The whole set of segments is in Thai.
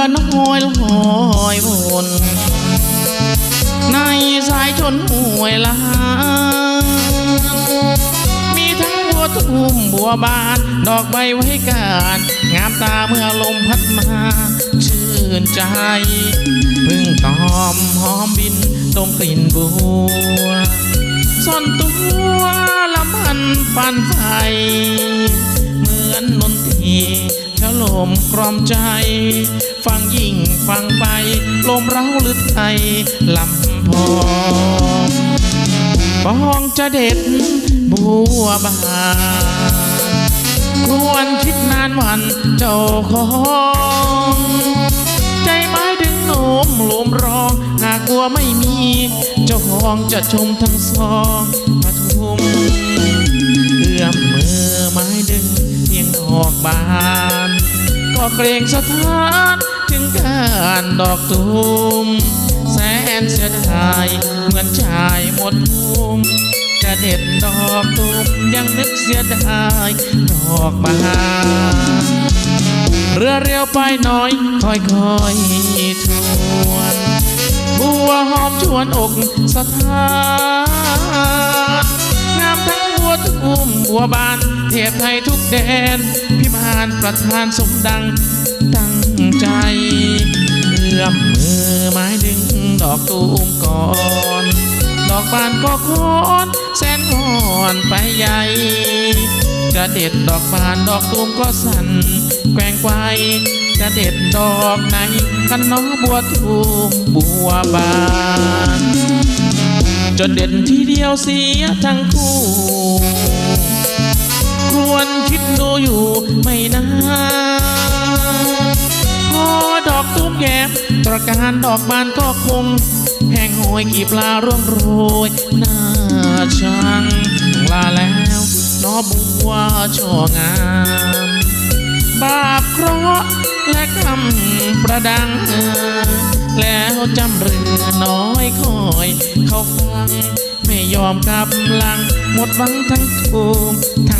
รือน้อยลอยวนในสายชนห้วยลามีทั้งบัวทุ่มบัวบาน ดอกใบไว้การ งามตาเมื่อลมพัดมาชื่นใจ พึ่งตอมหอมบินดมกลิ่นบัวซ่อนตัวละมันปันไฟเหมือนนนทรี ลมกรอมใจ ฟังยิ่งฟังไป ลมเร้าหรือไทยลำพองปองจะเด็ดบัวบานควรคิดนานวันเจ้าของ ใจไม้ดึงโน้มลมรอง หากกลัวไม่มี เจ้าของจะชมทั้งสองปทุมเอื้อมมือไม้ดึงเพียงดอกบาน เกรงสถานถึงการดอกตูมแสนเสียดายเหมือนชายหมดภูมิจะเด็ดดอกตูมยังนึกเสียดายดอกบานเรือเร็วไปน้อยค่อยค่อยๆทวนบัวหอมชวนอกสถานงามทั้งบัวทุ่มบัวบานเทียบไทยทุกแดนานประธานสมดังตั้งใจเอื้อมมือไม้ดึงดอกตูมก่อน ดอกบานก็คอนแสนงอนไปใหญ่จะเด็ดดอกบานดอกตูมก็สั่นแกว่งไกวจะเด็ดดอกไหนกันน้องบัวตูมบัวบานจนเด็ดทีเดียวเสียทั้งคู่ ควรคิดดู ไม่นานพอดอกตูมแย้มตระการดอกบานก็คง แห้งโหยกีบลาร่วงโรยหน้าช่างลาแล้วนอบัวช่องาม บาปเคราะห์และกรรมประดัง แล้วจำเรือน้อยคอย เขาฟัง ไม่ยอมกำลัง หมดหวังทั้งทูมทั้ง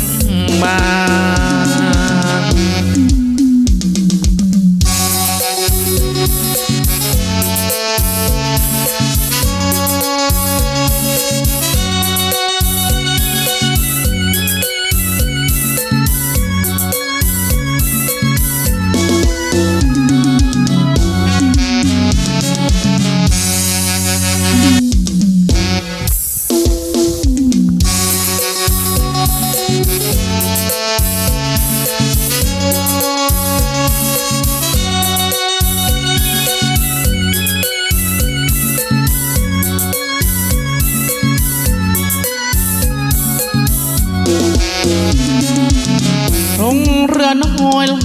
ลงเรือน้อยล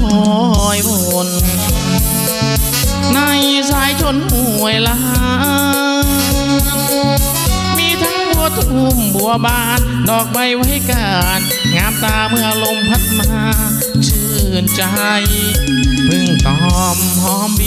อยวนในสายชนห้วยลามีทั้งบัวทุ่มบัวบาน ดอกใบไว้การ งามตาเมื่อลมพัดมา ชื่นใจ พึ่งตอมหอมบิน